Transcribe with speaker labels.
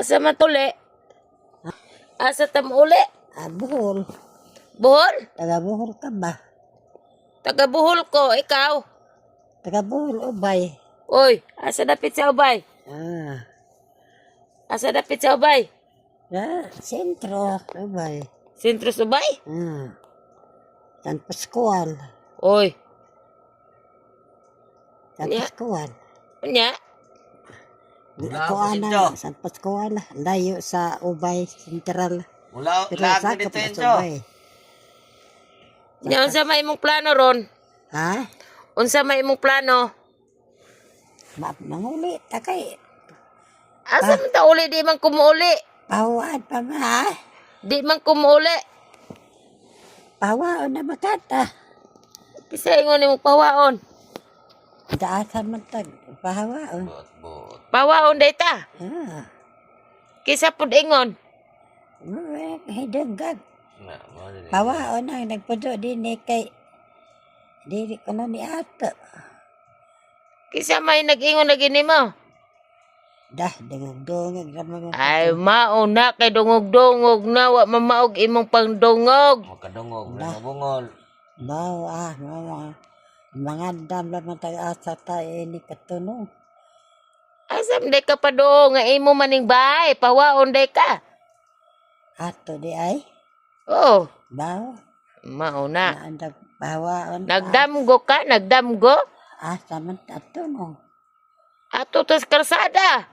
Speaker 1: Asa man tuli? Asa tam uli?
Speaker 2: Ah, buhol.
Speaker 1: Bohol?
Speaker 2: Taga buhol ka ba?
Speaker 1: Taga Bohol ko, ikaw.
Speaker 2: Taga buhol, ubay.
Speaker 1: Oy, asa dapit sa ubay?
Speaker 2: Ah.
Speaker 1: Asa dapit sa ubay?
Speaker 2: Ah, sentro, ubay.
Speaker 1: Sentro sa ubay?
Speaker 2: Ah. San Pascual.
Speaker 1: Oy,
Speaker 2: San. Pascual.
Speaker 1: nya?
Speaker 3: Wala
Speaker 2: ako
Speaker 3: dito.
Speaker 2: San Pascual. Layo sa ubay, sentral.
Speaker 3: Mula,
Speaker 2: Pero
Speaker 3: lahat dito
Speaker 2: na ubay.
Speaker 1: Nya, unsa may imong plano ron?
Speaker 2: Ha?
Speaker 1: Unsa may imong plano?
Speaker 2: Ma manguli, takay.
Speaker 1: Asa man ta uli di man kumuuli?
Speaker 2: Pawaan pa ma, ha?
Speaker 1: Di man kumuuli.
Speaker 2: Pawaan na makata.
Speaker 1: Kisa ingon imong pawaon.
Speaker 2: Daasan man tag, pawaan.
Speaker 3: Bot, bot.
Speaker 1: Pawaon data.
Speaker 2: Ah.
Speaker 1: Kisa pud ingon.
Speaker 2: Hidagag.
Speaker 3: Na, eh.
Speaker 2: Pawaan ang nagpudo din eh kay dili ko na ni ato.
Speaker 1: Kisa may nag-ingon na gini mo.
Speaker 2: Dah, dungog-dungog naman mo.
Speaker 1: Ay, mauna kay dungog-dungog na wa mamaog imong pangdungog.
Speaker 3: Makadungog,
Speaker 2: Nah.
Speaker 3: nakabungol.
Speaker 2: Bao ah, mga mga dam naman tayo asa tayo ini katunong.
Speaker 1: Asam day ka pa do nga imo maning bahay, pawaon day ka.
Speaker 2: Ato di ay,
Speaker 1: Oh,
Speaker 2: bao,
Speaker 1: mauna.
Speaker 2: naandag bawaan.
Speaker 1: Nagdamgo ka, nagdamgo.
Speaker 2: Asa man katunong.
Speaker 1: Ato tas karsada.